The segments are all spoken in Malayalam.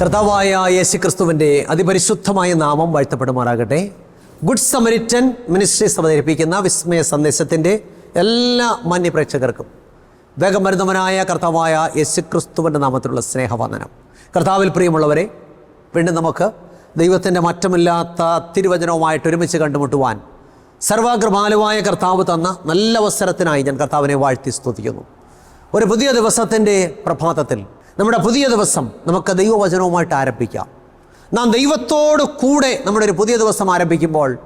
കർത്താവായ യേശു ക്രിസ്തുവിന്റെ അതിപരിശുദ്ധമായ നാമം വാഴ്ത്തപ്പെടുമാറാകട്ടെ. ഗുഡ് സമരിറ്റൻ മിനിസ്ട്രീസ് അവതരിപ്പിക്കുന്ന വിസ്മയ സന്ദേശത്തിന്റെ എല്ലാ മാന്യപ്രേക്ഷകർക്കും വേഗം വരുന്നവനായ കർത്താവായ യേശു ക്രിസ്തുവിന്റെ നാമത്തിലുള്ള സ്നേഹവന്ദനം. കർത്താവിൽ പ്രിയമുള്ളവരെ വീണ്ടും നമുക്ക് ദൈവത്തിന്റെ മറ്റമില്ലാത്ത തിരുവചനവുമായിട്ട് ഒരുമിച്ച് കണ്ടുമുട്ടുവാൻ സർവാഗ്രമാലുവായ കർത്താവ് തന്ന നല്ല അവസരത്തിനായി ഞാൻ കർത്താവിനെ വാഴ്ത്തി സ്തുതിക്കുന്നു. ഒരു പുതിയ ദിവസത്തിന്റെ പ്രഭാതത്തിൽ നമ്മുടെ പുതിയ ദിവസം നമുക്ക് ദൈവവചനവുമായിട്ട് ആരംഭിക്കാം. നാം ദൈവത്തോട് കൂടെ നമ്മുടെ ഒരു പുതിയ ദിവസം ആരംഭിക്കുമ്പോൾ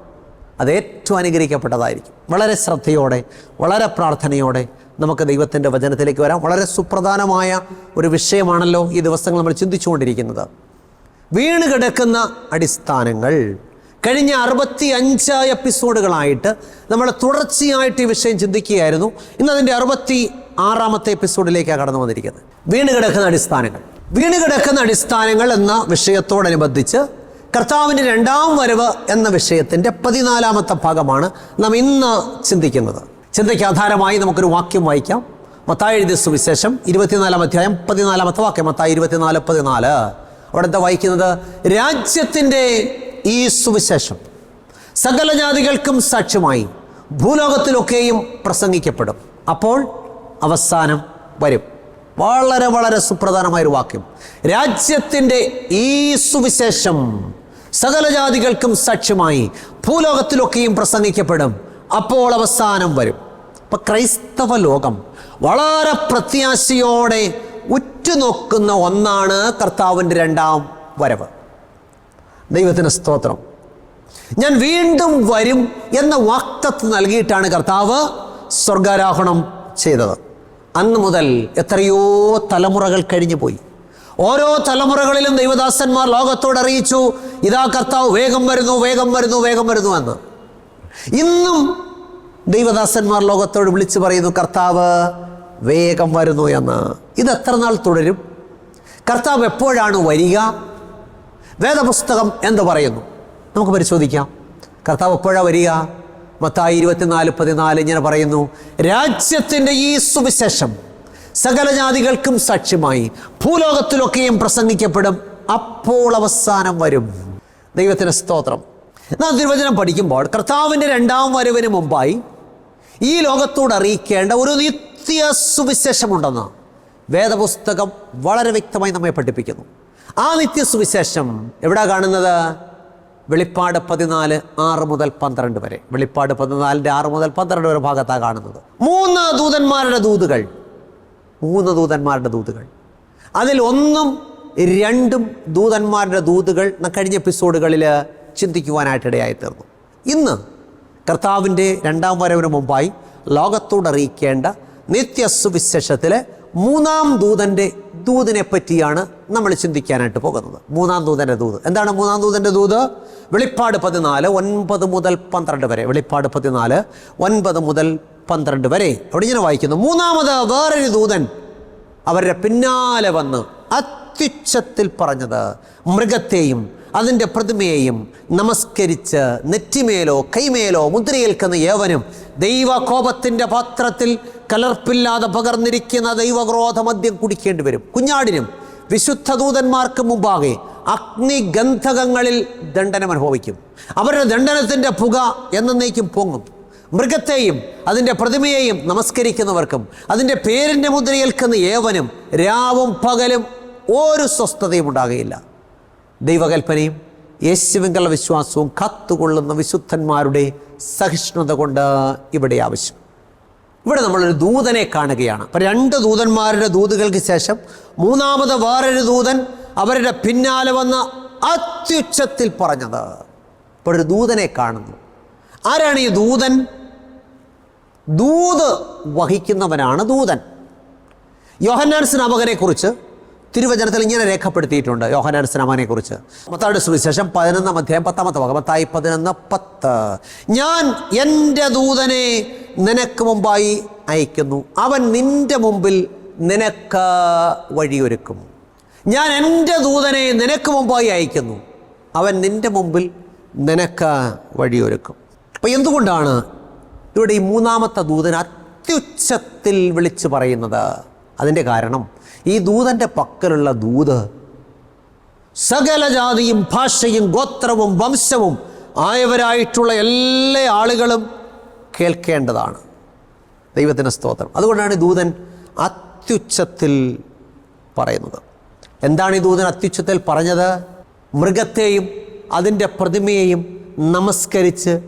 അത് ഏറ്റവും അനുഗ്രഹിക്കപ്പെട്ടതായിരിക്കും. വളരെ ശ്രദ്ധയോടെ വളരെ പ്രാർത്ഥനയോടെ നമുക്ക് ദൈവത്തിന്റെ വചനത്തിലേക്ക് വരാം. വളരെ സുപ്രധാനമായ ഒരു വിഷയമാണല്ലോ ഈ ദിവസങ്ങൾ നമ്മൾ ചിന്തിച്ചുകൊണ്ടിരിക്കുന്നത്. വീണ് കിടക്കുന്ന അടിസ്ഥാനങ്ങൾ. കഴിഞ്ഞ അറുപത്തി അഞ്ച് എപ്പിസോഡുകളായിട്ട് നമ്മൾ തുടർച്ചയായിട്ട് ഈ വിഷയം ചിന്തിക്കുകയായിരുന്നു. ഇന്ന് അതിന്റെ അറുപത്തി ആറാമത്തെ എപ്പിസോഡിലേക്കാണ് കടന്നു വന്നിരിക്കുന്നത്. വീണ് കിടക്കുന്ന അടിസ്ഥാനങ്ങൾ. വീണ് കിടക്കുന്ന അടിസ്ഥാനങ്ങൾ എന്ന വിഷയത്തോടനുബന്ധിച്ച് കർത്താവിന്റെ രണ്ടാം വരവ് എന്ന വിഷയത്തിന്റെ പതിനാലാമത്തെ ഭാഗമാണ് നാം ഇന്ന് ചിന്തിക്കുന്നത്. ചിന്തയ്ക്ക് ആധാരമായി നമുക്കൊരു വാക്യം വായിക്കാം. മത്തായി എഴുതിയ സുവിശേഷം ഇരുപത്തിനാലാം അധ്യായം പതിനാലാമത്തെ വാക്യം. മത്തായി ഇരുപത്തിനാല് പതിനാല്. അവിടെ എന്താ വായിക്കുന്നത്? രാജ്യത്തിന്റെ ഈ സുവിശേഷം സകല ജാതികൾക്കും സാക്ഷ്യമായി ഭൂലോകത്തിലൊക്കെയും പ്രസംഗിക്കപ്പെടും. അപ്പോൾ അവസാനം വരും. വളരെ വളരെ സുപ്രധാനമായൊരു വാക്യം. രാജ്യത്തിന്റെ ഈ സുവിശേഷം സകല ജാതികൾക്കും സാക്ഷ്യമായി ഭൂലോകത്തിലൊക്കെയും പ്രസംഗിക്കപ്പെടും. അപ്പോൾ അവസാനം വരും. അപ്പം ക്രൈസ്തവ ലോകം വളരെ പ്രത്യാശയോടെ ഉറ്റുനോക്കുന്ന ഒന്നാണ് കർത്താവിന്റെ രണ്ടാം വരവ്. ദൈവത്തിന് സ്തോത്രം. ഞാൻ വീണ്ടും വരും എന്ന വാക്തത്വം നൽകിയിട്ടാണ് കർത്താവ് സ്വർഗാരോഹണം ചെയ്തത്. അന്ന് മുതൽ എത്രയോ തലമുറകൾ കഴിഞ്ഞു പോയി. ഓരോ തലമുറകളിലും ദൈവദാസന്മാർ ലോകത്തോട് അറിയിച്ചു ഇതാ കർത്താവ് വേഗം വരുന്നു വേഗം വരുന്നു വേഗം വരുന്നു എന്ന്. ഇന്നും ദൈവദാസന്മാർ ലോകത്തോട് വിളിച്ചു പറയുന്നു കർത്താവ് വേഗം വരുന്നു എന്ന്. ഇത് എത്ര നാൾ തുടരും? കർത്താവ് എപ്പോഴാണ് വരിക? വേദപുസ്തകം എന്ത് പറയുന്നു? നമുക്ക് പരിശോധിക്കാം. കർത്താവ് എപ്പോഴാണ് വരിക? മത്തായി ഇരുപത്തിനാല് പതിനാല് ഇങ്ങനെ പറയുന്നു രാജ്യത്തിന്റെ ഈ സുവിശേഷം സകല ജാതികൾക്കും സാക്ഷ്യമായി ഭൂലോകത്തിലൊക്കെയും പ്രസംഗിക്കപ്പെടും അപ്പോൾ അവസാനം വരും. ദൈവത്തിന് സ്തോത്രം. നാം തിരുവചനം പഠിക്കുമ്പോൾ കർത്താവിന്റെ രണ്ടാം വരവിന് മുമ്പായി ഈ ലോകത്തോട് അറിയിക്കേണ്ട ഒരു നിത്യ സുവിശേഷമുണ്ടെന്ന് വേദപുസ്തകം വളരെ വ്യക്തമായി നമ്മെ പഠിപ്പിക്കുന്നു. ആ നിത്യ സുവിശേഷം എവിടെ കാണുന്നത്? വെളിപ്പാട് പതിനാല് ആറ് മുതൽ പന്ത്രണ്ട് വരെ. വെളിപ്പാട് പതിനാലിന്റെ ആറ് മുതൽ പന്ത്രണ്ട് വരെ ഭാഗത്താണ് കാണുന്നത്. മൂന്ന് ദൂതന്മാരുടെ ദൂതുകൾ. മൂന്ന് ദൂതന്മാരുടെ ദൂതുകൾ. അതിൽ ഒന്നും രണ്ടും ദൂതന്മാരുടെ ദൂതുകൾ കഴിഞ്ഞ എപ്പിസോഡുകളിൽ ചിന്തിക്കുവാനായിട്ടിടയായി തീർന്നു ഇന്ന് കർത്താവിന്റെ രണ്ടാം വരവിന് മുമ്പായി ലോകത്തോട് അറിയിക്കേണ്ട നിത്യസുവിശേഷത്തിലെ മൂന്നാം ദൂതന്റെ ദൂതിനെ പറ്റിയാണ് നമ്മൾ ചിന്തിക്കാനായിട്ട് പോകുന്നത്. മൂന്നാം ദൂതന്റെ ദൂത്. എന്താണ് മൂന്നാം ദൂതന്റെ ദൂത്? വെളിപ്പാട് പതിനാല് ഒൻപത് മുതൽ പന്ത്രണ്ട് വരെ. വെളിപ്പാട് പതിനാല് ഒൻപത് മുതൽ പന്ത്രണ്ട് വരെ. അവിടെ ഇങ്ങനെ വായിക്കുന്നു. മൂന്നാമത് വേറൊരു ദൂതൻ അവരുടെ പിന്നാലെ വന്ന് അത്യുച്ചത്തിൽ പറഞ്ഞത് മൃഗത്തെയും അതിന്റെ പ്രതിമയെയും നമസ്കരിച്ച് നെറ്റിമേലോ കൈമേലോ മുദ്രയേൽക്കുന്ന ഏവനും ദൈവകോപത്തിന്റെ പാത്രത്തിൽ കലർപ്പില്ലാതെ പകർന്നിരിക്കുന്ന ദൈവക്രോധ മദ്യം കുടിക്കേണ്ടി വരും. കുഞ്ഞാടിനും വിശുദ്ധ ദൂതന്മാർക്ക് മുമ്പാകെ അഗ്നിഗന്ധകങ്ങളിൽ ദണ്ഡനം അനുഭവിക്കും. അവരുടെ ദണ്ഡനത്തിന്റെ പുക എന്നേക്കും പൊങ്ങും. മൃഗത്തെയും അതിന്റെ പ്രതിമയെയും നമസ്കരിക്കുന്നവർക്കും അതിന്റെ പേരിന്റെ മുദ്രയേൽക്കുന്ന ഏവനും രാവും പകലും ഒരു സ്വസ്ഥതയും ഉണ്ടാകുകയില്ല ദൈവകൽപ്പനയും യേശുവിങ്കല വിശ്വാസവും കത്തുകൊള്ളുന്ന വിശുദ്ധന്മാരുടെ സഹിഷ്ണുത കൊണ്ട് ഇവിടെ ആവശ്യം. ഇവിടെ നമ്മളൊരു ദൂതനെ കാണുകയാണ്. അപ്പം രണ്ട് ദൂതന്മാരുടെ ദൂതുകൾക്ക് ശേഷം മൂന്നാമത് വേറൊരു ദൂതൻ അവരുടെ പിന്നാലെ വന്ന് അത്യുച്ചത്തിൽ പറഞ്ഞത്. ഇപ്പോൾ ഒരു ദൂതനെ കാണുന്നു. ആരാണ് ഈ ദൂതൻ? ദൂത് വഹിക്കുന്നവനാണ് ദൂതൻ. യോഹന്നാൻ സ്നാപകനെ കുറിച്ച് തിരുവചനത്തിൽ ഇങ്ങനെ രേഖപ്പെടുത്തിയിട്ടുണ്ട് യോഹനാൻ സ്നാമാനെ കുറിച്ച്. മത്തായുടെ സുവിശേഷം പതിനൊന്നാം അധ്യായം പത്താമത്തെ ഭാഗം മത്തായി പതിനൊന്ന് പത്ത്. ഞാൻ എന്റെ ദൂതനെ നിനക്ക് മുമ്പായി അയക്കുന്നു. അവൻ നിന്റെ മുമ്പിൽ നിനക്ക് വഴിയൊരുക്കും. ഞാൻ എന്റെ ദൂതനെ നിനക്ക് മുമ്പായി അയക്കുന്നു. അവൻ നിന്റെ മുമ്പിൽ നിനക്ക് വഴിയൊരുക്കും. അപ്പം എന്തുകൊണ്ടാണ് ഇവിടെ ഈ മൂന്നാമത്തെ ദൂതൻ അത്യുച്ചത്തിൽ വിളിച്ചു പറയുന്നത്? അതിന്റെ കാരണം ഈ ദൂതന്റെ പക്കലുള്ള ദൂത് സകല ജാതിയും ഭാഷയും ഗോത്രവും വംശവും ആയവരായിട്ടുള്ള എല്ലാ ആളുകളും കേൾക്കേണ്ടതാണ്. ദൈവത്തിന്റെ സ്തോത്രം. അതുകൊണ്ടാണ് ദൂതൻ അത്യുച്ചത്തിൽ പറയുന്നത്. എന്താണ് ഈ ദൂതൻ അത്യുച്ചത്തിൽ പറഞ്ഞത്? മൃഗത്തെയും അതിന്റെ പ്രതിമയെയും നമസ്കരിച്ച്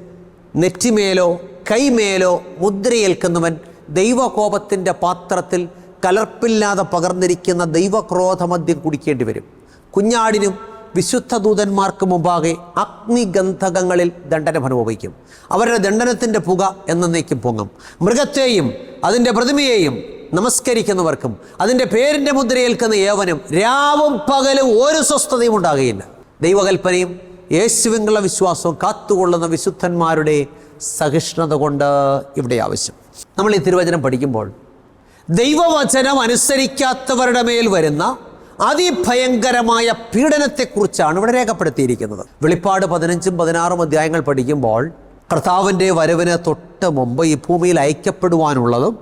നെറ്റിമേലോ കൈമേലോ മുദ്രയേൽക്കുന്നവൻ ദൈവകോപത്തിന്റെ പാത്രത്തിൽ കലർപ്പില്ലാതെ പകർന്നിരിക്കുന്ന ദൈവക്രോധമദ്യം കുടിക്കേണ്ടി വരും. കുഞ്ഞാടിനും വിശുദ്ധ ദൂതന്മാർക്ക് മുമ്പാകെ അഗ്നിഗന്ധകങ്ങളിൽ ദണ്ഡനം അനുഭവിക്കും. അവരുടെ ദണ്ഡനത്തിന്റെ പുക എന്നേക്കും പൊങ്ങും. മൃഗത്തെയും അതിന്റെ പ്രതിമയെയും നമസ്കരിക്കുന്നവർക്കും അതിന്റെ പേരിന്റെ മുദ്രയേൽക്കുന്ന ഏവനും രാവും പകലും ഒരു സ്വസ്ഥതയും ഉണ്ടാകുകയില്ല. ദൈവകൽപ്പനയും യേശുവിനുള്ള വിശ്വാസവും കാത്തുകൊള്ളുന്ന വിശുദ്ധന്മാരുടെ സഹിഷ്ണുത കൊണ്ട് ഇവിടെ ആവശ്യം. നമ്മൾ ഈ തിരുവചനം പഠിക്കുമ്പോൾ ദൈവവചനം അനുസരിക്കാത്തവരുടെ മേൽ വരുന്ന അതിഭയങ്കരമായ പീഡനത്തെക്കുറിച്ചാണ് ഇവിടെ രേഖപ്പെടുത്തിയിരിക്കുന്നത്. വെളിപ്പാട് പതിനഞ്ചും പതിനാറും അധ്യായങ്ങൾ പഠിക്കുമ്പോൾ കർത്താവിന്റെ വരവിന് തൊട്ട് മുമ്പ് ഈ ഭൂമിയിൽ അയക്കപ്പെടുവാനുള്ളതും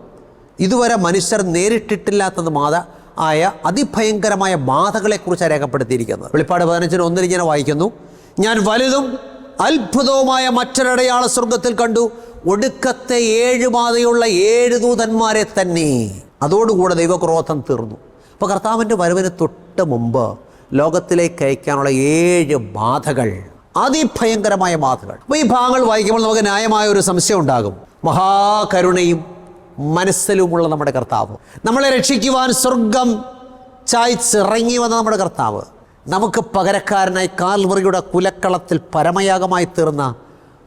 ഇതുവരെ മനുഷ്യർ നേരിട്ടിട്ടില്ലാത്തതുമായ ആയ അതിഭയങ്കരമായ ബാധകളെക്കുറിച്ചാണ് രേഖപ്പെടുത്തിയിരിക്കുന്നത്. വെളിപ്പാട് പതിനഞ്ചിന് ഒന്നിൽ ഇങ്ങനെ വായിക്കുന്നു ഞാൻ വലുതും അത്ഭുതവുമായ മറ്റൊരടയാള സ്വർഗത്തിൽ കണ്ടു. ഒടുക്കത്തെ ഏഴ് ബാധയുള്ള ഏഴ് ദൂതന്മാരെ തന്നെ. അതോടുകൂടെ ദൈവക്രോധം തീർന്നു. അപ്പോൾ കർത്താവിന്റെ വരവിന് തൊട്ട് മുമ്പ് ലോകത്തിലേക്ക് അയക്കാനുള്ള ഏഴ് ബാധകൾ അതിഭയങ്കരമായ ബാധകൾ. അപ്പോൾ ഈ ഭാഗങ്ങൾ വായിക്കുമ്പോൾ നമുക്ക് ന്യായമായ ഒരു സംശയം ഉണ്ടാകും. മഹാകരുണയും മനസ്സിലുമുള്ള നമ്മുടെ കർത്താവ്. നമ്മളെ രക്ഷിക്കുവാൻ സ്വർഗം ചായ്ച്ചിറങ്ങി വന്ന നമ്മുടെ കർത്താവ്. നമുക്ക് പകരക്കാരനായി കാൽവറിയുടെ കുലക്കളത്തിൽ പരമയാഗമായി തീർന്ന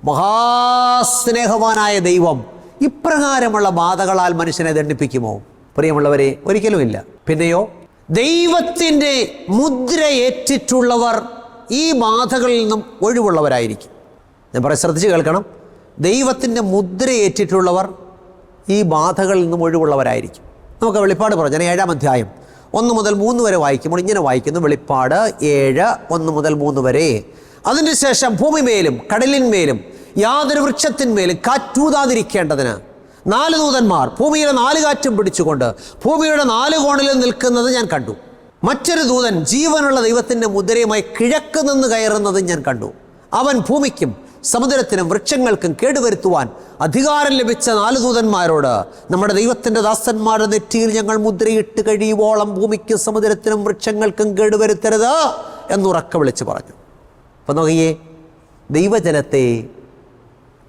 മഹാസ്നേഹവാനായ ദൈവം ഇപ്രകാരമുള്ള ബാധകളാൽ മനുഷ്യനെ ദണ്ഡിപ്പിക്കുമോ? പ്രിയമുള്ളവരെ ഒരിക്കലുമില്ല. പിന്നെയോ ദൈവത്തിന്റെ മുദ്ര ഏറ്റിട്ടുള്ളവർ ഈ ബാധകളിൽ നിന്നും ഒഴിവുള്ളവരായിരിക്കും. ഞാൻ പറയാം ശ്രദ്ധിച്ച് കേൾക്കണം. ദൈവത്തിന്റെ മുദ്ര ഏറ്റിട്ടുള്ളവർ ഈ ബാധകളിൽ നിന്നും ഒഴിവുള്ളവരായിരിക്കും. നമുക്ക് വെളിപ്പാട് പ്രവചനം ഏഴാം അധ്യായം ഒന്ന് മുതൽ മൂന്ന് വരെ വായിക്കുമ്പോൾ ഇങ്ങനെ വായിക്കുന്നു. വെളിപ്പാട് ഏഴ് ഒന്ന് മുതൽ മൂന്ന് വരെ. അതിന്റെ ശേഷം ഭൂമിമേലും കടലിന്മേലും യാതൊരു വൃക്ഷത്തിന്മേലും കാറ്റൂതാതിരിക്കേണ്ടതിന് നാല് ദൂതന്മാർ ഭൂമിയുടെ നാല് കാറ്റും പിടിച്ചുകൊണ്ട് ഭൂമിയുടെ നാല് കോണിലും നിൽക്കുന്നത് ഞാൻ കണ്ടു. മറ്റൊരു ദൂതൻ ജീവനുള്ള ദൈവത്തിന്റെ മുദ്രയുമായി കിഴക്ക് നിന്ന് കയറുന്നത് ഞാൻ കണ്ടു. അവൻ ഭൂമിക്കും സമുദ്രത്തിനും വൃക്ഷങ്ങൾക്കും കേടുവരുത്തുവാൻ അധികാരം ലഭിച്ച നാല് ദൂതന്മാരോട് നമ്മുടെ ദൈവത്തിന്റെ ദാസന്മാരുടെ നെറ്റിയിൽ ഞങ്ങൾ മുദ്രയിട്ട് കഴിയുവോളം ഭൂമിക്ക് സമുദ്രത്തിനും വൃക്ഷങ്ങൾക്കും കേടുവരുത്തരുത് എന്നുറക്ക വിളിച്ച് പറഞ്ഞു. അപ്പം നോക്കിയേ ദൈവജനത്തെ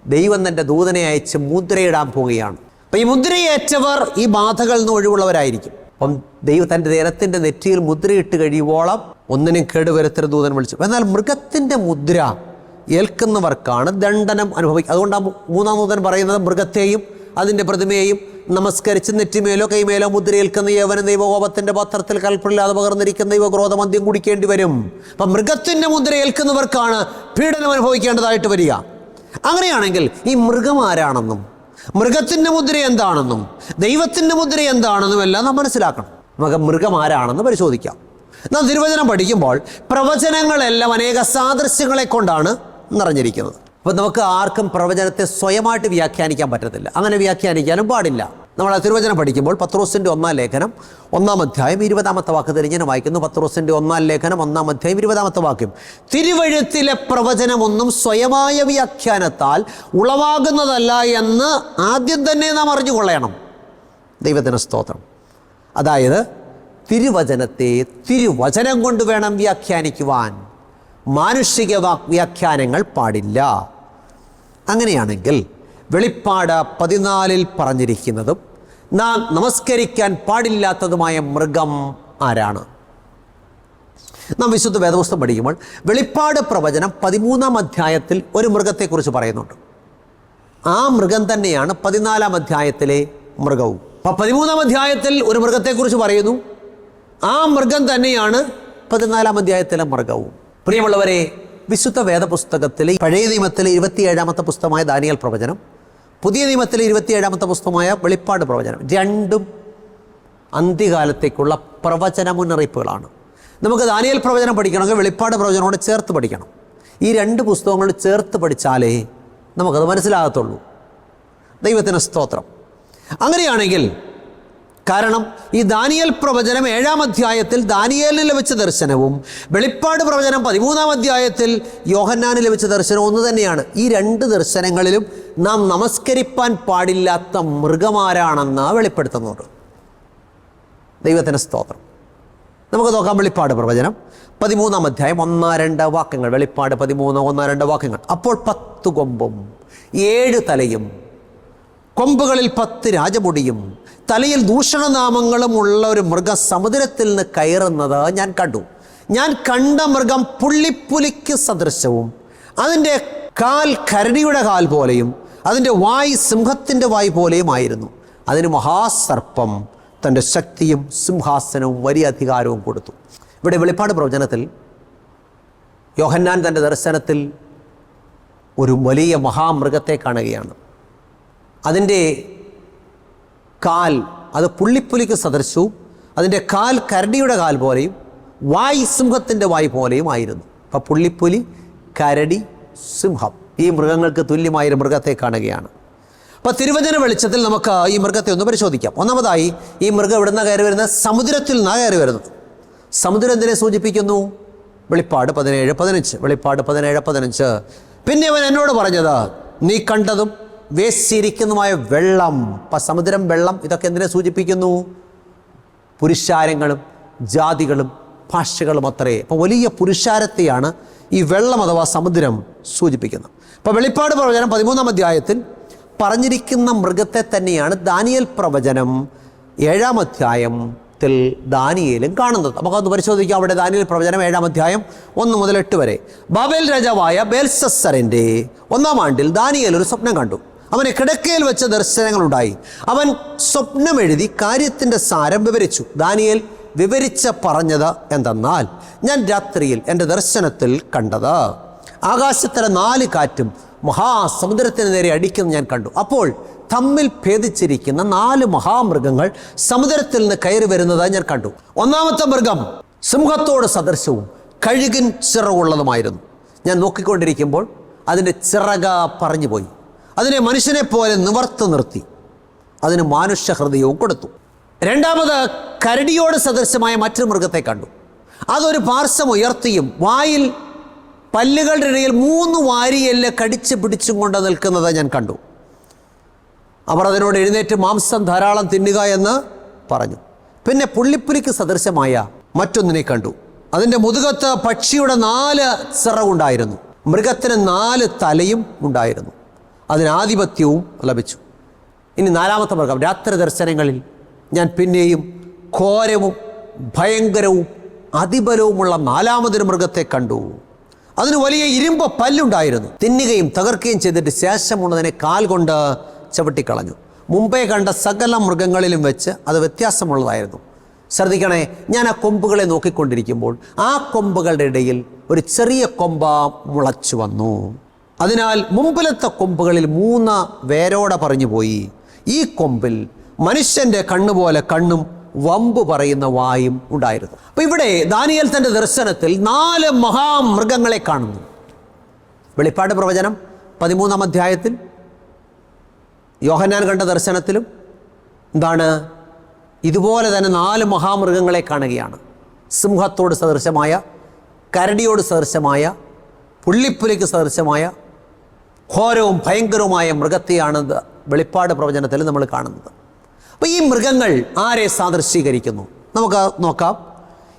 ദൈവം തന്റെ ദൂതനെ അയച്ച് മുദ്രയിടാൻ പോവുകയാണ്. അപ്പം ഈ മുദ്രയേറ്റവർ ഈ ബാധകളിൽ നിന്ന് ഒഴിവുള്ളവരായിരിക്കും. അപ്പം ദൈവം തന്റെ ജനത്തിന്റെ നെറ്റിയിൽ മുദ്രയിട്ട് കഴിയുവോളം ഒന്നിനും കേടുവരുത്തരുത് ദൂതൻ വിളിച്ചു. എന്നാൽ മൃഗത്തിന്റെ മുദ്ര ഏൽക്കുന്നവർക്കാണ് ദണ്ഡനം അനുഭവിക്കുക. അതുകൊണ്ടാണ് മൂന്നാം പറയുന്നത് മൃഗത്തെയും അതിന്റെ പ്രതിമയെയും നമസ്കരിച്ച് നെറ്റിമേലോ കൈമേലോ മുദ്രയേൽക്കുന്ന യവന ദൈവകോപത്തിന്റെ പാത്രത്തിൽ കൽപ്പില്ലാതെ പകർന്നിരിക്കുന്ന ദൈവക്രോധം മദ്യം കുടിക്കേണ്ടി വരും. അപ്പം മൃഗത്തിന്റെ മുദ്ര ഏൽക്കുന്നവർക്കാണ് പീഡനം അനുഭവിക്കേണ്ടതായിട്ട് വരിക. അങ്ങനെയാണെങ്കിൽ ഈ മൃഗം ആരാണെന്നും മൃഗത്തിന്റെ മുദ്ര എന്താണെന്നും ദൈവത്തിന്റെ മുദ്ര എന്താണെന്നും എല്ലാം നാം മനസ്സിലാക്കണം. നമുക്ക് മൃഗം ആരാണെന്ന് പരിശോധിക്കാം. നാം തിരുവചനം പഠിക്കുമ്പോൾ പ്രവചനങ്ങളെല്ലാം അനേക സാദൃശ്യങ്ങളെ കൊണ്ടാണ് നിറഞ്ഞിരിക്കുന്നത്. അപ്പോൾ നമുക്ക് ആർക്കും പ്രവചനത്തെ സ്വയമായിട്ട് വ്യാഖ്യാനിക്കാൻ പറ്റത്തില്ല. അങ്ങനെ വ്യാഖ്യാനിക്കാനും പാടില്ല. നമ്മൾ തിരുവചനം പഠിക്കുമ്പോൾ പത്രോസിന്റെ ഒന്നാം ലേഖനം ഒന്നാം അധ്യായം ഇരുപതാമത്തെ വാക്ക് ഇങ്ങനെ വായിക്കുന്നു. പത്രോസിന്റെ ഒന്നാം ലേഖനം ഒന്നാം അധ്യായം ഇരുപതാമത്തെ വാക്യം. തിരുവഴുത്തിലെ പ്രവചനമൊന്നും സ്വയമായ വ്യാഖ്യാനത്താൽ ഉളവാകുന്നതല്ല എന്ന് ആദ്യം തന്നെ നാം അറിഞ്ഞുകൊള്ളണം. ദൈവത്തിന് സ്തോത്രം. അതായത് തിരുവചനത്തെ തിരുവചനം കൊണ്ട് വേണം വ്യാഖ്യാനിക്കുവാൻ. മാനുഷിക വാക്വ്യാഖ്യാനങ്ങൾ പാടില്ല. അങ്ങനെയാണെങ്കിൽ വെളിപ്പാട് പതിനാലിൽ പറഞ്ഞിരിക്കുന്നതും നാം നമസ്കരിക്കാൻ പാടില്ലാത്തതുമായ മൃഗം ആരാണ്? നാം വിശുദ്ധ വേദപുസ്തകം പഠിക്കുമ്പോൾ വെളിപ്പാട് പ്രവചനം പതിമൂന്നാം അധ്യായത്തിൽ ഒരു മൃഗത്തെക്കുറിച്ച് പറയുന്നുണ്ട്. ആ മൃഗം തന്നെയാണ് പതിനാലാം അധ്യായത്തിലെ മൃഗവും. അപ്പം പതിമൂന്നാം അധ്യായത്തിൽ ഒരു മൃഗത്തെക്കുറിച്ച് പറയുന്നു. ആ മൃഗം തന്നെയാണ് പതിനാലാം അധ്യായത്തിലെ മൃഗവും. പ്രിയമുള്ളവരെ വിശുദ്ധ വേദപുസ്തകത്തിലെ പഴയ നിയമത്തിലെ ഇരുപത്തിയേഴാമത്തെ പുസ്തകമായ ദാനിയൽ പ്രവചനം പുതിയ നിയമത്തിലെ ഇരുപത്തിയേഴാമത്തെ പുസ്തകമായ വെളിപ്പാട് പ്രവചനം രണ്ടും അന്ത്യകാലത്തേക്കുള്ള പ്രവചന മുന്നറിയിപ്പുകളാണ്. നമുക്ക് ദാനിയൽ പ്രവചനം പഠിക്കണമെങ്കിൽ വെളിപ്പാട് പ്രവചനോട് ചേർത്ത് പഠിക്കണം. ഈ രണ്ട് പുസ്തകങ്ങൾ ചേർത്ത് പഠിച്ചാലേ നമുക്കത് മനസ്സിലാകത്തുള്ളൂ. ദൈവത്തിന് സ്തോത്രം. അങ്ങനെയാണെങ്കിൽ കാരണം ഈ ദാനിയൽ പ്രവചനം ഏഴാം അധ്യായത്തിൽ ദാനിയേലിന് ലഭിച്ച ദർശനവും വെളിപ്പാട് പ്രവചനം പതിമൂന്നാം അധ്യായത്തിൽ യോഹന്നാന് ലഭിച്ച ദർശനവും ഒന്ന് തന്നെയാണ്. ഈ രണ്ട് ദർശനങ്ങളിലും നാം നമസ്കരിപ്പാൻ പാടില്ലാത്ത മൃഗമാരാണെന്ന് വെളിപ്പെടുത്തുന്നുണ്ട് ദൈവത്തിന് സ്തോത്രം. നമുക്ക് നോക്കാം വെളിപ്പാട് പ്രവചനം പതിമൂന്നാം അധ്യായം ഒന്നാ രണ്ട് വാക്യങ്ങൾ. വെളിപ്പാട് പതിമൂന്ന് ഒന്ന് രണ്ട് വാക്യങ്ങൾ. അപ്പോൾ പത്ത് കൊമ്പും ഏഴ് തലയും കൊമ്പുകളിൽ പത്ത് രാജമുടിയും തലയിൽ ദൂഷണനാമങ്ങളും ഉള്ള ഒരു മൃഗം സമുദ്രത്തിൽ നിന്ന് കയറുന്നത് ഞാൻ കണ്ടു. ഞാൻ കണ്ട മൃഗം പുള്ളിപ്പുലിക്ക് സദൃശവും അതിന്റെ കാൽ കരടിയുടെ കാൽ പോലെയും അതിന്റെ വായ് സിംഹത്തിന്റെ വായ് പോലെയുമായിരുന്നു അതിന് മഹാസർപ്പം തന്റെ ശക്തിയും സിംഹാസനവും വലിയ അധികാരവും കൊടുത്തു. ഇവിടെ വെളിപ്പാട് പ്രവചനത്തിൽ യോഹന്നാൻ തന്റെ ദർശനത്തിൽ ഒരു വലിയ മഹാമൃഗത്തെ കാണുകയാണ്. അതിന്റെ കാൽ അത് പുള്ളിപ്പുലിക്ക് സദൃശവും അതിന്റെ കാൽ കരടിയുടെ കാൽ പോലെയും വായ് സിംഹത്തിന്റെ വായ് പോലെയും ആയിരുന്നു. അപ്പം പുള്ളിപ്പുലി കരടി സിംഹം ഈ മൃഗങ്ങൾക്ക് തുല്യമായൊരു മൃഗത്തെ കാണുകയാണ്. അപ്പോൾ തിരുവചന വെളിച്ചത്തിൽ നമുക്ക് ഈ മൃഗത്തെ ഒന്ന് പരിശോധിക്കാം. ഒന്നാമതായി ഈ മൃഗം എവിടുന്ന കയറി വരുന്നത്? സമുദ്രത്തിൽ നിന്നാണ് കയറി വരുന്നത്. സമുദ്രം എന്തിനെ സൂചിപ്പിക്കുന്നു? വെളിപ്പാട് പതിനേഴ് പതിനഞ്ച് വെളിപ്പാട് പതിനേഴ് പതിനഞ്ച്. പിന്നെ അവൻ എന്നോട് പറഞ്ഞത് നീ കണ്ടതും വേശിരിക്കുന്നതുമായ വെള്ളം സമുദ്രം വെള്ളം ഇതൊക്കെ എന്തിനെ സൂചിപ്പിക്കുന്നു? പുരുഷാരങ്ങളും ജാതികളും ഭാഷകളും അത്രേ. അപ്പോൾ വലിയ പുരുഷാരത്തെയാണ് ഈ വെള്ളം അഥവാ സമുദ്രം സൂചിപ്പിക്കുന്നത്. അപ്പോൾ വെളിപ്പാട് പ്രവചനം പതിമൂന്നാം അധ്യായത്തിൽ പറഞ്ഞിരിക്കുന്ന മൃഗത്തെ തന്നെയാണ് ദാനിയൽ പ്രവചനം ഏഴാം അധ്യായത്തിൽ ദാനിയേലും കാണുന്നത്. നമുക്കൊന്ന് പരിശോധിക്കാം. അവിടെ ദാനിയൽ പ്രവചനം ഏഴാം അധ്യായം ഒന്ന് മുതൽ എട്ട് വരെ. ബാബേൽ രാജാവായ ബേൽസസറിന്റെ ഒന്നാം ആണ്ടിൽ ദാനിയേൽ ഒരു സ്വപ്നം കണ്ടു. അവന് കിടക്കയിൽ വെച്ച ദർശനങ്ങളുണ്ടായി. അവൻ സ്വപ്നമെഴുതി കാര്യത്തിന്റെ സാരം വിവരിച്ചു. ദാനിയേൽ വിവരിച്ച പറഞ്ഞത് എന്തെന്നാൽ ഞാൻ രാത്രിയിൽ എന്റെ ദർശനത്തിൽ കണ്ടത്. ആകാശത്തിലെ നാല് കാറ്റും മഹാസമുദ്രത്തിന് നേരെ അടിക്കുന്നത് ഞാൻ കണ്ടു. അപ്പോൾ തമ്മിൽ ഭേദിച്ചിരിക്കുന്ന നാല് മഹാമൃഗങ്ങൾ സമുദ്രത്തിൽ നിന്ന് കയറി വരുന്നത് ഞാൻ കണ്ടു. ഒന്നാമത്തെ മൃഗം സിംഹത്തോട് സദൃശവും കഴുകിൻ ചിറവുള്ളതുമായിരുന്നു ഞാൻ നോക്കിക്കൊണ്ടിരിക്കുമ്പോൾ അതിന്റെ ചിറക പറഞ്ഞുപോയി. അതിനെ മനുഷ്യനെ പോലെ നിവർത്തു നിർത്തി. അതിന് മാനുഷ്യ ഹൃദയവും കൊടുത്തു. രണ്ടാമത് കരടിയോട് സദൃശമായ മറ്റൊരു മൃഗത്തെ കണ്ടു. അതൊരു പാർശ്വം ഉയർത്തിയും വായിൽ പല്ലുകളുടെ ഇടയിൽ മൂന്ന് വാരിയെല്ല് കടിച്ചു പിടിച്ചും കൊണ്ട് നിൽക്കുന്നത് ഞാൻ കണ്ടു. അവർ അതിനോട് എഴുന്നേറ്റ് മാംസം ധാരാളം തിന്നുക എന്ന് പറഞ്ഞു. പിന്നെ പുള്ളിപ്പുലിക്ക് സദൃശമായ മറ്റൊന്നിനെ കണ്ടു. അതിന്റെ മുതുകത്ത് പക്ഷിയുടെ നാല് ചിറകുണ്ടായിരുന്നു. മൃഗത്തിന് നാല് തലയും ഉണ്ടായിരുന്നു. അതിന് ആധിപത്യവും ലഭിച്ചു. ഇനി നാലാമത്തെ മൃഗം രാത്രി ദർശനങ്ങളിൽ ഞാൻ പിന്നെയും ഘോരവും ഭയങ്കരവും അതിബലവുമുള്ള നാലാമതൊരു മൃഗത്തെ കണ്ടു. അതിന് വലിയ ഇരുമ്പ് പല്ലുണ്ടായിരുന്നു. തിന്നുകയും തകർക്കുകയും ചെയ്തിട്ട് ശേഷമുള്ളതിനെ കാൽ കൊണ്ട് ചവിട്ടിക്കളഞ്ഞു. മുമ്പേ കണ്ട സകല മൃഗങ്ങളിലും വെച്ച് അത് വ്യത്യാസമുള്ളതായിരുന്നു. ശ്രദ്ധിക്കണേ ഞാൻ ആ കൊമ്പുകളെ നോക്കിക്കൊണ്ടിരിക്കുമ്പോൾ ആ കൊമ്പുകളുടെ ഇടയിൽ ഒരു ചെറിയ കൊമ്പ മുളച്ചു വന്നു. അതിനാൽ മുമ്പിലത്തെ കൊമ്പുകളിൽ മൂന്ന് വേരോടെ പറഞ്ഞു പോയി. ഈ കൊമ്പിൽ മനുഷ്യന്റെ കണ്ണുപോലെ കണ്ണും വമ്പ് പറയുന്ന വായും ഉണ്ടായിരുന്നു. അപ്പോൾ ഇവിടെ ദാനിയൽ തന്റെ ദർശനത്തിൽ നാല് മഹാമൃഗങ്ങളെ കാണുന്നു. വെളിപ്പാട് പ്രവചനം പതിമൂന്നാം അധ്യായത്തിൽ യോഹന്നാൻ കണ്ട ദർശനത്തിലും എന്താണ്? ഇതുപോലെ തന്നെ നാല് മഹാമൃഗങ്ങളെ കാണുകയാണ്. സിംഹത്തോട് സദൃശമായ കരടിയോട് സദൃശമായ പുള്ളിപ്പുലിക്ക് സദൃശമായ ഘോരവും ഭയങ്കരവുമായ മൃഗത്തെയാണ് വെളിപ്പാട് പ്രവചനത്തിൽ നമ്മൾ കാണുന്നത്. അപ്പോൾ ഈ മൃഗങ്ങൾ ആരെ സാദൃശ്യീകരിക്കുന്നു? നമുക്ക് നോക്കാം.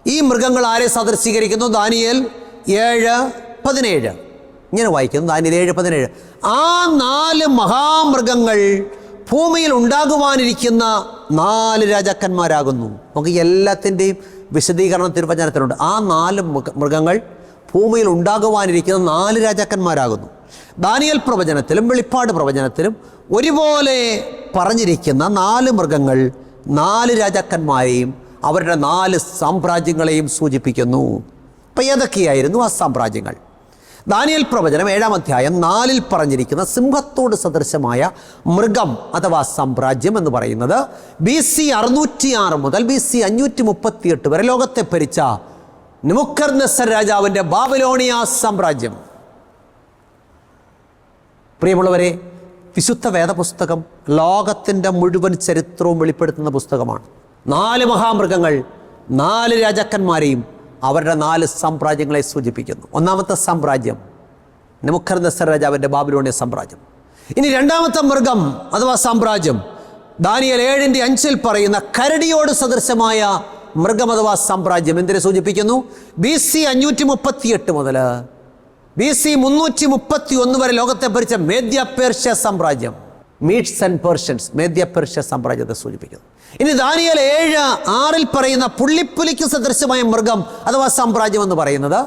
ഈ മൃഗങ്ങൾ ആരെ സാദൃശ്യീകരിക്കുന്നു? ദാനിയൽ ഏഴ് പതിനേഴ്. ഇങ്ങനെ വായിക്കുന്നു. ദാനിയൽ ഏഴ് പതിനേഴ്. ആ നാല് മഹാമൃഗങ്ങൾ ഭൂമിയിൽ ഉണ്ടാകുവാനിരിക്കുന്ന നാല് രാജാക്കന്മാരാകുന്നു. നമുക്ക് എല്ലാത്തിന്റെയും വിശദീകരണം തിരുവചനത്തിലുണ്ട്. ആ നാല് മൃഗ- മൃഗങ്ങൾ ഭൂമിയിൽ ഉണ്ടാകുവാനിരിക്കുന്ന നാല് രാജാക്കന്മാരാകുന്നു. ദാനിയൽ പ്രവചനത്തിലും വെളിപ്പാട് പ്രവചനത്തിലും ഒരുപോലെ പറഞ്ഞിരിക്കുന്ന നാല് മൃഗങ്ങൾ നാല് രാജാക്കന്മാരെയും അവരുടെ നാല് സാമ്രാജ്യങ്ങളെയും സൂചിപ്പിക്കുന്നു. അപ്പം ഏതൊക്കെയായിരുന്നു ആ സാമ്രാജ്യങ്ങൾ? ദാനിയൽ പ്രവചനം ഏഴാം അധ്യായം നാലിൽ പറഞ്ഞിരിക്കുന്ന സിംഹത്തോട് സദൃശമായ മൃഗം അഥവാ സാമ്രാജ്യം എന്ന് പറയുന്നത് ബി സി അറുന്നൂറ്റിയാറ് മുതൽ ബി സി അഞ്ഞൂറ്റി മുപ്പത്തിയെട്ട് വരെ ലോകത്തെ ഭരിച്ച നിമുക്കർ നെസർ രാജാവിന്റെ ബാബലോണിയ സാമ്രാജ്യം. പ്രിയമുള്ളവരെ വിശുദ്ധ വേദപുസ്തകം ലോകത്തിന്റെ മുഴുവൻ ചരിത്രവും വെളിപ്പെടുത്തുന്ന പുസ്തകമാണ്. നാല് മഹാമൃഗങ്ങൾ നാല് രാജാക്കന്മാരെയും അവരുടെ നാല് സാമ്രാജ്യങ്ങളെ സൂചിപ്പിക്കുന്നു. ഒന്നാമത്തെ സാമ്രാജ്യം നെമുഖർനസർ രാജാവിന്റെ ബാബിലോണിയ സാമ്രാജ്യം. ഇനി രണ്ടാമത്തെ മൃഗം അഥവാ സാമ്രാജ്യം ദാനിയൽ ഏഴിന്റെ അഞ്ചിൽ പറയുന്ന കരടിയോട് സദൃശമായ മൃഗം അഥവാ സാമ്രാജ്യം എന്തിനെ സൂചിപ്പിക്കുന്നു? ബി സി അഞ്ഞൂറ്റി മുപ്പത്തിയെട്ട് മുതൽ ബി സി മുന്നൂറ്റി മുപ്പത്തി ഒന്ന് വരെ ലോകത്തെ ഭരിച്ച മേദ്യ പേർഷ്യ സാമ്രാജ്യം മീറ്റ്സ് ആൻഡ് പേർഷ്യൻസ് മേദ്യ പേർഷ്യ സാമ്രാജ്യത്തെ സൂചിപ്പിക്കുന്നു. ഇനി ദാനിയൽ ഏഴ് ആറിൽ പറയുന്ന പുള്ളിപ്പുലിക്ക് സദൃശമായ മൃഗം അഥവാ സാമ്രാജ്യം എന്ന് പറയുന്നത്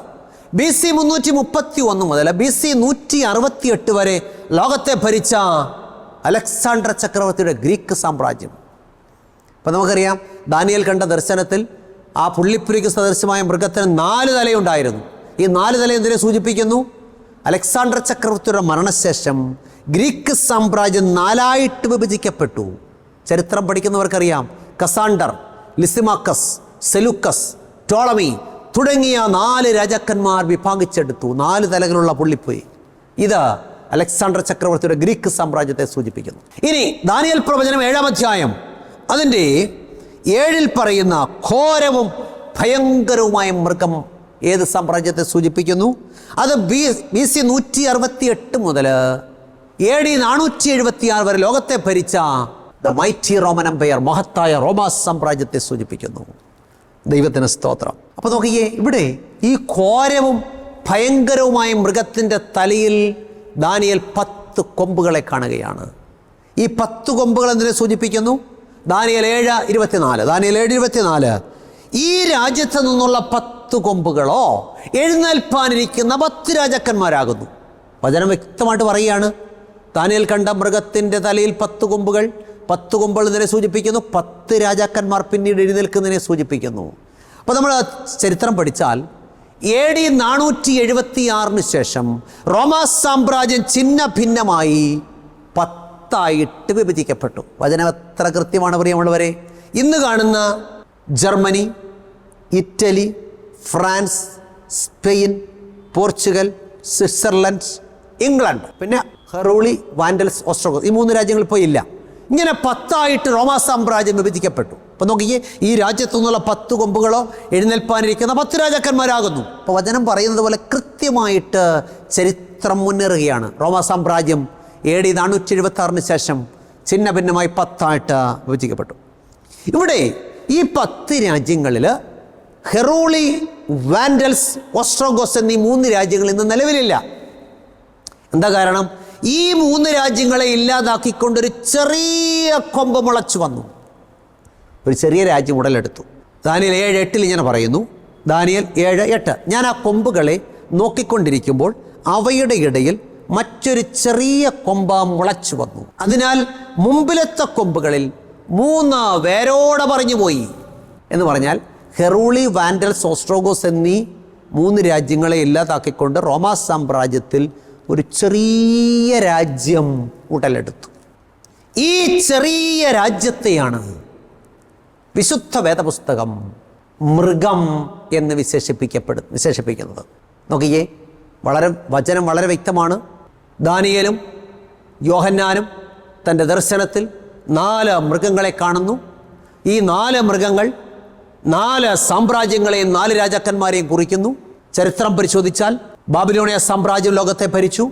ബി സി മുന്നൂറ്റി മുപ്പത്തി ഒന്ന് മുതൽ ബി സി നൂറ്റി അറുപത്തി എട്ട് വരെ ലോകത്തെ ഭരിച്ച അലക്സാണ്ടർ ചക്രവർത്തിയുടെ ഗ്രീക്ക് സാമ്രാജ്യം. അപ്പം നമുക്കറിയാം ദാനിയൽ കണ്ട ദർശനത്തിൽ ആ പുള്ളിപ്പുലിക്ക് സദൃശമായ മൃഗത്തിന് നാല് തലയുണ്ടായിരുന്നു. ഈ നാല് തല എന്തിനെ സൂചിപ്പിക്കുന്നു? അലക്സാണ്ടർ ചക്രവർത്തിയുടെ മരണശേഷം ഗ്രീക്ക് സാമ്രാജ്യം നാലായിട്ട് വിഭജിക്കപ്പെട്ടു. ചരിത്രം പഠിക്കുന്നവർക്കറിയാം. കസാണ്ടർ ലിസിമാക്കസ് സെലുക്കസ് ടോളമി തുടങ്ങിയ നാല് രാജാക്കന്മാർ വിഭാഗിച്ചെടുത്തു. നാല് തലകളുള്ള പുള്ളിപ്പോയി ഇത് അലക്സാണ്ടർ ചക്രവർത്തിയുടെ ഗ്രീക്ക് സാമ്രാജ്യത്തെ സൂചിപ്പിക്കുന്നു. ഇനി ദാനിയൽ പ്രവചനം ഏഴാം അധ്യായം. അതിന്റെ ഏഴിൽ പറയുന്ന ഘോരവും ഭയങ്കരവുമായ മൃഗം ഏത് സാമ്രാജ്യത്തെ സൂചിപ്പിക്കുന്നു? അത് ബി ബി സി നൂറ്റി അറുപത്തി എട്ട് മുതൽ എ ഡി നാനൂറ്റി എഴുപത്തി ആറ് വരെ ലോകത്തെ ഭരിച്ച ദ മൈറ്റി റോമൻ എംപയർ മഹത്തായ റോമാ സാമ്രാജ്യത്തെ സൂചിപ്പിക്കുന്നു. ദൈവത്തിന് സ്തോത്രം. അപ്പോൾ നോക്കിയേ ഇവിടെ ഈ ഘോരവും ഭയങ്കരവുമായ മൃഗത്തിന്റെ തലയിൽ ദാനിയൽ പത്ത് കൊമ്പുകളെ കാണുകയാണ്. ഈ പത്ത് കൊമ്പുകൾ എന്തിനെ സൂചിപ്പിക്കുന്നു? ദാനിയൽ ഏഴ് ഇരുപത്തിനാല്. ദാനിയൽ ഏഴ് ഇരുപത്തിനാല്. ഈ രാജ്യത്ത് നിന്നുള്ള പത്ത് കൊമ്പുകളോ എഴുന്നേൽപ്പാനിരിക്കുന്ന പത്ത് രാജാക്കന്മാരാകുന്നു. വചനം വ്യക്തമായിട്ട് പറയുകയാണ്. താനേൽ കണ്ട മൃഗത്തിന്റെ തലയിൽ പത്ത് കൊമ്പുകൾ പത്ത് കൊമ്പുകൾ ഇതിനെ സൂചിപ്പിക്കുന്നു പത്ത് രാജാക്കന്മാർ പിന്നീട് എഴുന്നേൽക്കുന്നതിനെ സൂചിപ്പിക്കുന്നു. അപ്പോൾ നമ്മൾ ചരിത്രം പഠിച്ചാൽ എ ഡി നാനൂറ്റി എഴുപത്തി ആറിന് ശേഷം റോമാ സാമ്രാജ്യം ചിഹ്ന ഭിന്നമായി പത്തായിട്ട് വിഭജിക്കപ്പെട്ടു. വചനം എത്ര കൃത്യമാണ് പ്രിയമുള്ളവരെ? ഇന്ന് കാണുന്ന Germany Italy France Spain Portugal Switzerland England. പിന്നെ ഹെറൂളി വാൻഡൽസ് ഓസ്ട്രോഗോസ് ഈ മൂന്ന് രാജ്യങ്ങൾ ഇപ്പോൾ ഇല്ല. ഇങ്ങനെ പത്തായിട്ട് റോമാ സാമ്രാജ്യം വിഭജിക്കപ്പെട്ടു. അപ്പം നോക്കിയേ ഈ രാജ്യത്തു നിന്നുള്ള പത്ത് കൊമ്പുകളോ എഴുന്നേൽപ്പാനിരിക്കുന്ന പത്ത് രാജാക്കന്മാരാകുന്നു. അപ്പോൾ വചനം പറയുന്നത് പോലെ കൃത്യമായിട്ട് ചരിത്രം മുന്നേറുകയാണ്. റോമാ സാമ്രാജ്യം ഡി നാനൂറ്റി എഴുപത്തി ശേഷം ഛിന്ന ഭിന്നമായി പത്തായിട്ട് വിഭജിക്കപ്പെട്ടു. ഇവിടെ ഈ പത്ത് രാജ്യങ്ങളിൽ ഹെറോളി വാൻഡൽസ് ഓസ്ട്രോഗോസ് എന്നീ മൂന്ന് രാജ്യങ്ങൾ ഇന്ന് നിലവിലില്ല. എന്താ കാരണം? ഈ മൂന്ന് രാജ്യങ്ങളെ ഇല്ലാതാക്കിക്കൊണ്ടൊരു ചെറിയ കൊമ്പ് മുളച്ചു വന്നു. ഒരു ചെറിയ രാജ്യം ഉടലെടുത്തു. ദാനിയൽ ഏഴ് എട്ടിൽ ഇങ്ങനെ പറയുന്നു. ദാനിയൽ ഏഴ് എട്ട്. ഞാൻ ആ കൊമ്പുകളെ നോക്കിക്കൊണ്ടിരിക്കുമ്പോൾ അവയുടെ ഇടയിൽ മറ്റൊരു ചെറിയ കൊമ്പ മുളച്ചു വന്നു. അതിനാൽ മുമ്പിലത്തെ കൊമ്പുകളിൽ മൂന്ന് വേരോടെ പറഞ്ഞു പോയി എന്ന് പറഞ്ഞാൽ ഹെറൂളി വാൻഡൽ സോസ്ട്രോഗോസ് എന്നീ മൂന്ന് രാജ്യങ്ങളെ ഇല്ലാതാക്കിക്കൊണ്ട് റോമാ സാമ്രാജ്യത്തിൽ ഒരു ചെറിയ രാജ്യം ഉടലെടുത്തു. ഈ ചെറിയ രാജ്യത്തെയാണ് വിശുദ്ധ വേദപുസ്തകം മൃഗം എന്ന് വിശേഷിപ്പിക്കപ്പെടും വിശേഷിപ്പിക്കുന്നത്. നോക്കിയേ വളരെ വചനം വളരെ വ്യക്തമാണ്. ദാനിയലും യോഹന്നാനും തന്റെ ദർശനത്തിൽ നാല് മൃഗങ്ങളെ കാണുന്നു. ഈ നാല് മൃഗങ്ങൾ നാല് സാമ്രാജ്യങ്ങളെയും നാല് രാജാക്കന്മാരെയും കുറിക്കുന്നു. ചരിത്രം പരിശോധിച്ചാൽ ബാബിലോണിയ സാമ്രാജ്യം ലോകത്തെ ഭരിച്ചു.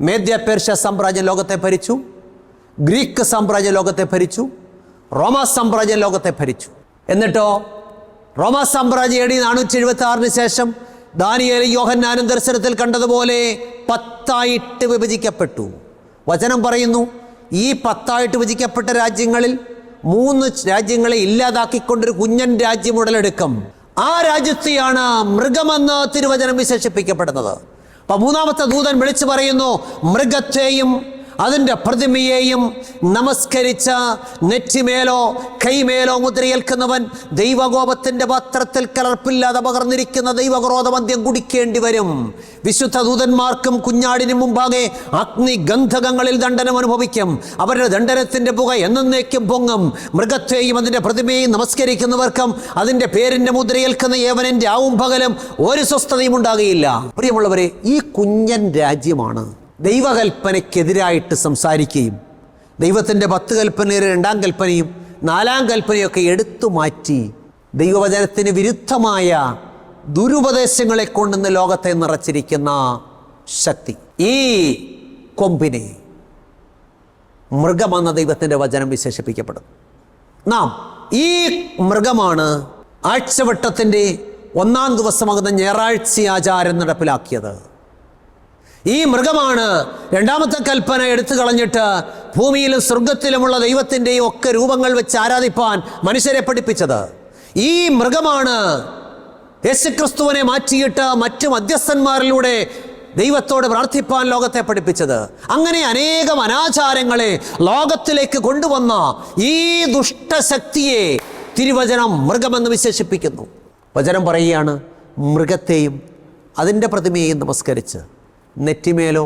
മേദ്യ പേർഷ്യ സാമ്രാജ്യം ലോകത്തെ ഭരിച്ചു. ഗ്രീക്ക് സാമ്രാജ്യം ലോകത്തെ ഭരിച്ചു. റോമാ സാമ്രാജ്യം ലോകത്തെ ഭരിച്ചു. എന്നിട്ടോ റോമാ സാമ്രാജ്യം എ നാനൂറ്റി എഴുപത്തി ആറിന് ശേഷം ദാനിയേലും യോഹന്നാനും ദർശനത്തിൽ കണ്ടതുപോലെ പത്തായിട്ട് വിഭജിക്കപ്പെട്ടു. വചനം പറയുന്നു ഈ പത്തായിട്ട് വിഭജിക്കപ്പെട്ട രാജ്യങ്ങളിൽ മൂന്ന് രാജ്യങ്ങളെ ഇല്ലാതാക്കിക്കൊണ്ടൊരു കുഞ്ഞൻ രാജ്യം ഉടലെടുക്കും ആ രാജ്യത്തെയാണ് മൃഗമെന്ന് തിരുവചനം വിശേഷിപ്പിക്കപ്പെടുന്നത്. അപ്പൊ മൂന്നാമത്തെ ദൂതൻ വിളിച്ചു പറയുന്നു മൃഗത്തെയും അതിന്റെ പ്രതിമയെയും നമസ്കരിച്ച നെറ്റിമേലോ കൈമേലോ മുദ്രയേൽക്കുന്നവൻ ദൈവകോപത്തിന്റെ പാത്രത്തിൽ കലർപ്പില്ലാതെ പകർന്നിരിക്കുന്ന ദൈവക്രോധമദ്യം കുടിക്കേണ്ടി വരും. വിശുദ്ധ ദൂതന്മാർക്കും കുഞ്ഞാടിനും മുമ്പാകെ അഗ്നി ഗന്ധകങ്ങളിൽ ദണ്ഡനം അനുഭവിക്കും. അവരുടെ ദണ്ഡനത്തിന്റെ പുക എന്നേക്കും പൊങ്ങും. മൃഗത്തെയും അതിന്റെ പ്രതിമയെയും നമസ്കരിക്കുന്നവർക്കും അതിന്റെ പേരിന്റെ മുദ്രയേൽക്കുന്ന ഏവനന്റെ ആവും പകലും ഒരു സ്വസ്ഥതയും ഉണ്ടാകുകയില്ല. പ്രിയമുള്ളവരെ ഈ കുഞ്ഞൻ രാജ്യമാണ്. ദൈവകൽപ്പനയ്ക്കെതിരായിട്ട് സംസാരിക്കുകയും ദൈവത്തിന്റെ പത്ത് കൽപ്പനയുടെ രണ്ടാം കൽപ്പനയും നാലാം കൽപ്പനയൊക്കെ എടുത്തു മാറ്റി ദൈവവചനത്തിന് വിരുദ്ധമായ ദുരുപദേശങ്ങളെ കൊണ്ടുവന്ന് ലോകത്തെ നിറച്ചിരിക്കുന്ന ശക്തി ഈ കൊമ്പിനെ മൃഗമെന്ന ദൈവത്തിന്റെ വചനം വിശേഷിപ്പിക്കപ്പെടും നാം ഈ മൃഗമാണ് ആഴ്ചവട്ടത്തിന്റെ ഒന്നാം ദിവസമാകുന്ന ഞായറാഴ്ച ആചാരം നടപ്പിലാക്കിയത്. ഈ മൃഗമാണ് രണ്ടാമത്തെ കൽപ്പന എടുത്തു കളഞ്ഞിട്ട് ഭൂമിയിലും സ്വർഗത്തിലുമുള്ള ദൈവത്തിന്റെയും ഒക്കെ രൂപങ്ങൾ വെച്ച് ആരാധിപ്പാൻ മനുഷ്യരെ പഠിപ്പിച്ചത്. ഈ മൃഗമാണ് യേശുക്രിസ്തുവിനെ മാറ്റിയിട്ട് മറ്റു മധ്യസ്ഥന്മാരിലൂടെ ദൈവത്തോട് പ്രാർത്ഥിപ്പാൻ ലോകത്തെ പഠിപ്പിച്ചത്. അങ്ങനെ അനേകം അനാചാരങ്ങളെ ലോകത്തിലേക്ക് കൊണ്ടുവന്ന ഈ ദുഷ്ടശക്തിയെ തിരുവചനം മൃഗമെന്ന് വിശേഷിപ്പിക്കുന്നു. വചനം പറയുകയാണ് മൃഗത്തെയും അതിന്റെ പ്രതിമയെയും നമസ്കരിച്ച്. നെറ്റിമേലോ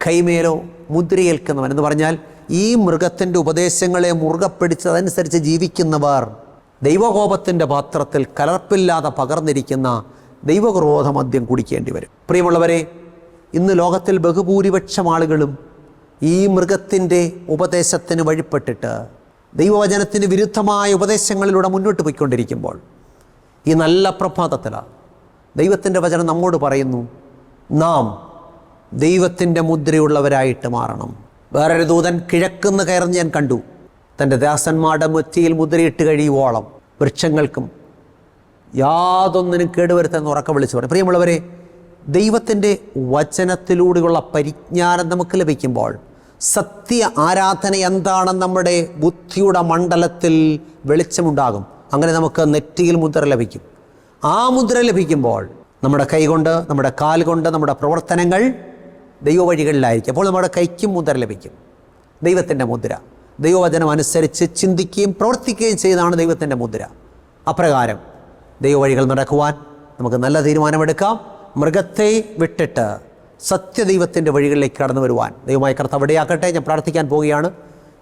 കൈമേലോ മുദ്രയേൽക്കുന്നവൻ എന്ന് പറഞ്ഞാൽ ഈ മൃഗത്തിന്റെ ഉപദേശങ്ങളെ മുറുകെ പിടിച്ചതനുസരിച്ച് ജീവിക്കുന്നവർ ദൈവകോപത്തിന്റെ പാത്രത്തിൽ കലർപ്പില്ലാതെ പകർന്നിരിക്കുന്ന ദൈവക്രോധ മദ്യം കുടിക്കേണ്ടി വരും. പ്രിയമുള്ളവരെ ഇന്ന് ലോകത്തിൽ ബഹുഭൂരിപക്ഷം ആളുകളും ഈ മൃഗത്തിന്റെ ഉപദേശത്തിന് വഴിപ്പെട്ടിട്ട് ദൈവവചനത്തിന് വിരുദ്ധമായ ഉപദേശങ്ങളിലൂടെ മുന്നോട്ട് പോയിക്കൊണ്ടിരിക്കുമ്പോൾ ഈ നല്ല പ്രഭാതത്തിലാണ് ദൈവത്തിന്റെ വചനം നമ്മോട് പറയുന്നു നാം ദൈവത്തിന്റെ മുദ്രയുള്ളവരായിട്ട് മാറണം. വേറൊരു ദൂതൻ കിഴക്കുന്ന് കയറുന്ന ഞാൻ കണ്ടു. തന്റെ ദാസന്മാരുടെ മുറ്റിയിൽ മുദ്രയിട്ട് കഴിയുവോളം വൃക്ഷങ്ങൾക്കും യാതൊന്നിനും കേടുവരുത്തെന്ന് ഉറക്കം വിളിച്ചു പറയും പ്രിയമുള്ളവരെ ദൈവത്തിന്റെ വചനത്തിലൂടെയുള്ള പരിജ്ഞാനം നമുക്ക് ലഭിക്കുമ്പോൾ സത്യ ആരാധന എന്താണെന്ന് നമ്മുടെ ബുദ്ധിയുടെ മണ്ഡലത്തിൽ വെളിച്ചമുണ്ടാകും. അങ്ങനെ നമുക്ക് നെറ്റിയിൽ മുദ്ര ലഭിക്കും. ആ മുദ്ര ലഭിക്കുമ്പോൾ നമ്മുടെ കൈകൊണ്ട് നമ്മുടെ കാൽ കൊണ്ട് നമ്മുടെ പ്രവർത്തനങ്ങൾ ദൈവവഴികളിലായിരിക്കും. അപ്പോൾ നമ്മുടെ കൈക്കും മുദ്ര ലഭിക്കും. ദൈവത്തിന്റെ മുദ്ര. ദൈവവചനം അനുസരിച്ച് ചിന്തിക്കുകയും പ്രവർത്തിക്കുകയും ചെയ്താണ് ദൈവത്തിന്റെ മുദ്ര. അപ്രകാരം ദൈവവഴികൾ നടക്കുവാൻ നമുക്ക് നല്ല തീരുമാനമെടുക്കാം. മൃഗത്തെ വിട്ടിട്ട് സത്യദൈവത്തിന്റെ വഴികളിലേക്ക് കടന്നു വരുവാൻ. ദൈവമായ കർത്താവ് ഇടയാക്കട്ടെ ഞാൻ പ്രാർത്ഥിക്കാൻ പോവുകയാണ്.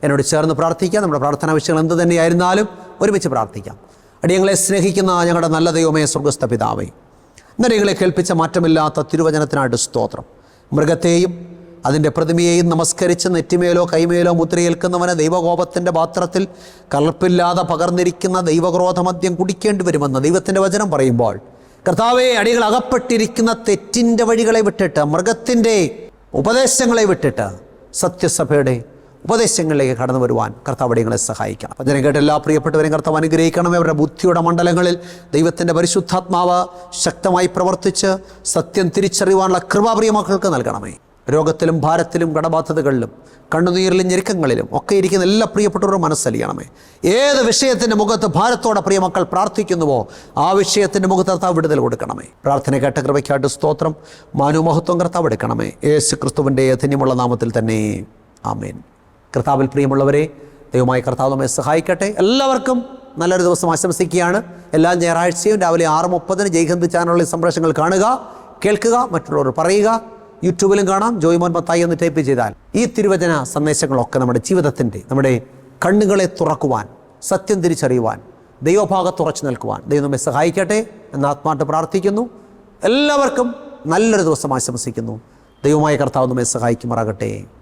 എന്നോട് ചേർന്ന് പ്രാർത്ഥിക്കാം. നമ്മുടെ പ്രാർത്ഥനാ വിഷയങ്ങൾ എന്ത് തന്നെയായിരുന്നാലും ഒരുമിച്ച് പ്രാർത്ഥിക്കാം. അടിയങ്ങളെ സ്നേഹിക്കുന്ന ഞങ്ങളുടെ നല്ല ദൈവമേ സ്വർഗസ്ഥ പിതാവേ ഇന്നലെ കേൾപ്പിച്ച മാറ്റമില്ലാത്ത തിരുവചനത്തിനായിട്ട് സ്തോത്രം. മൃഗത്തെയും അതിന്റെ പ്രതിമയെയും നമസ്കരിച്ച് നെറ്റിമേലോ കൈമേലോ മുദ്രയേൽക്കുന്നവന് ദൈവകോപത്തിന്റെ പാത്രത്തിൽ കലർപ്പില്ലാതെ പകർന്നിരിക്കുന്ന ദൈവക്രോധമദ്യം കുടിക്കേണ്ടി വരുമെന്ന് ദൈവത്തിന്റെ വചനം പറയുമ്പോൾ കർത്താവെ അടികൾ അകപ്പെട്ടിരിക്കുന്ന തെറ്റിന്റെ വഴികളെ വിട്ടിട്ട് മൃഗത്തിന്റെ ഉപദേശങ്ങളെ വിട്ടിട്ട് സത്യസഭയുടെ ഉപദേശങ്ങളിലേക്ക് കടന്നു വരുവാൻ കർത്താവ് അടിയങ്ങളെ സഹായിക്കണം. ജനം കേട്ട് എല്ലാ പ്രിയപ്പെട്ടവരെയും കർത്താവ് അനുഗ്രഹിക്കണമേ അവരുടെ ബുദ്ധിയുടെ മണ്ഡലങ്ങളിൽ ദൈവത്തിന്റെ പരിശുദ്ധാത്മാവ് ശക്തമായി പ്രവർത്തിച്ച് സത്യം തിരിച്ചറിയുവാനുള്ള കൃപാപ്രിയ മക്കൾക്ക് നൽകണമേ. രോഗത്തിലും ഭാരത്തിലും കടബാധ്യതകളിലും കണ്ണുനീരിലും ഞെരുക്കങ്ങളിലും ഒക്കെ ഇരിക്കുന്ന എല്ലാ പ്രിയപ്പെട്ടവരും മനസ്സലിയണമേ ഏത് വിഷയത്തിന്റെ മുഖത്ത് ഭാരത്തോടെ പ്രിയമക്കൾ പ്രാർത്ഥിക്കുന്നുവോ ആ വിഷയത്തിന്റെ മുഖത്ത് കർത്താവ് വിടുതൽ കൊടുക്കണമേ. പ്രാർത്ഥന കേട്ട കൃപയ്ക്കായിട്ട് സ്തോത്രം. മാനുമഹത്വം കർത്താവ് എടുക്കണമേ. യേശു ക്രിസ്തുവിന്റെ യഥന്യമുള്ള നാമത്തിൽ തന്നെ. ആമേൻ. കർത്താവിൽ പ്രിയമുള്ളവരെ ദൈവമായ കർത്താവ് നമ്മെ സഹായിക്കട്ടെ. എല്ലാവർക്കും നല്ലൊരു ദിവസം ആശംസിക്കുകയാണ്. എല്ലാ ഞായറാഴ്ചയും രാവിലെ ആറ് മുപ്പതിന് ജയ്ഹിന്ദ് ചാനലിലെ സംപ്രേഷങ്ങൾ കാണുക കേൾക്കുക മറ്റുള്ളവർ പറയുക. യൂട്യൂബിലും കാണാം. ജോയ് ജോയ്മോൻ മത്തായി എന്ന് ടൈപ്പ് ചെയ്താൽ ഈ തിരുവചന സന്ദേശങ്ങളൊക്കെ നമ്മുടെ ജീവിതത്തിന്റെ നമ്മുടെ കണ്ണുകളെ തുറക്കുവാൻ സത്യം തിരിച്ചറിയുവാൻ ദൈവഭാഗം തുറച്ചു നിൽക്കുവാൻ ദൈവം നമ്മെ സഹായിക്കട്ടെ എന്ന് ആത്മാർത്ഥ പ്രാർത്ഥിക്കുന്നു. എല്ലാവർക്കും നല്ലൊരു ദിവസം ആശംസിക്കുന്നു. ദൈവമായ കർത്താവ് നമ്മെ സഹായിക്കുമാറാകട്ടെ.